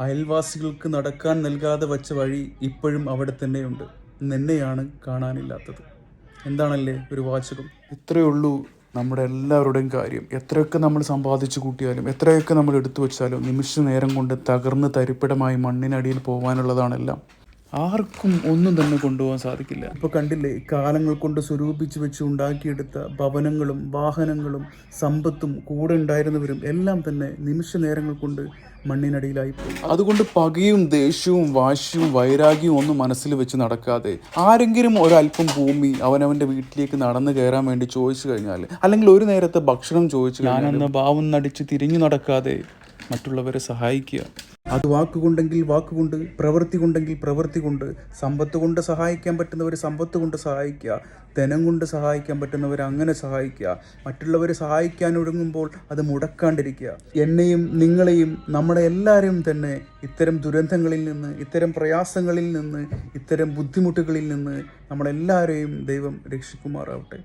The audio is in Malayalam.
അയൽവാസികൾക്ക് നടക്കാൻ നൽകാതെ വച്ച വഴി ഇപ്പോഴും അവിടെ തന്നെയുണ്ട്. നിന്നെയാണ് കാണാനില്ലാത്തത്. എന്താണല്ലേ ഒരു വാചകം? ഇത്രയേ ഉള്ളൂ നമ്മുടെ എല്ലാവരുടെയും കാര്യം. എത്രയൊക്കെ നമ്മൾ സമ്പാദിച്ചു കൂട്ടിയാലും എത്രയൊക്കെ നമ്മൾ എടുത്തു വെച്ചാലും നിമിഷ നേരം കൊണ്ട് തകർന്ന് തരിപ്പിടമായി മണ്ണിനടിയിൽ പോകാനുള്ളതാണെല്ലാം ആർക്കും ഒന്നും തന്നെ കൊണ്ടുപോകാൻ സാധിക്കില്ല. ഇപ്പോൾ കണ്ടില്ലേ കാലങ്ങൾ കൊണ്ട് സ്വരൂപിച്ച് വെച്ച് ഉണ്ടാക്കിയെടുത്ത ഭവനങ്ങളും വാഹനങ്ങളും സമ്പത്തും കൂടെ ഉണ്ടായിരുന്നവരും എല്ലാം തന്നെ നിമിഷ നേരങ്ങൾ കൊണ്ട് മണ്ണിനടിയിലായി പോയി. അതുകൊണ്ട് പകയും ദേഷ്യവും വാശിയും വൈരാഗ്യവും ഒന്നും മനസ്സിൽ വെച്ച് നടക്കാതെ ആരെങ്കിലും ഒരല്പം ഭൂമി അവനവന്റെ വീട്ടിലേക്ക് നടന്നു കയറാൻ വേണ്ടി ചോദിച്ചു കഴിഞ്ഞാൽ അല്ലെങ്കിൽ ഒരു നേരത്തെ ഭക്ഷണം ചോദിച്ചു ഞാനെന്ന ഭാവം നടിച്ച് തിരിഞ്ഞു നടക്കാതെ മറ്റുള്ളവരെ സഹായിക്കുക. അത് വാക്കുകൊണ്ടെങ്കിൽ വാക്കുകൊണ്ട് പ്രവൃത്തി കൊണ്ടെങ്കിൽ പ്രവൃത്തി കൊണ്ട് സമ്പത്ത് കൊണ്ട് സഹായിക്കാൻ പറ്റുന്നവർ സമ്പത്ത് കൊണ്ട് സഹായിക്കുക ധനം കൊണ്ട് സഹായിക്കാൻ പറ്റുന്നവർ അങ്ങനെ സഹായിക്കുക മറ്റുള്ളവരെ സഹായിക്കാൻ ഒരുങ്ങുമ്പോൾ അത് മുടക്കാണ്ടിരിക്കുക. എന്നെയും നിങ്ങളെയും നമ്മളെ എല്ലാവരെയും തന്നെ ഇത്തരം ദുരന്തങ്ങളിൽ നിന്ന് ഇത്തരം പ്രയാസങ്ങളിൽ നിന്ന് ഇത്തരം ബുദ്ധിമുട്ടുകളിൽ നിന്ന് നമ്മളെല്ലാവരെയും ദൈവം രക്ഷിക്കുമാറാവട്ടെ.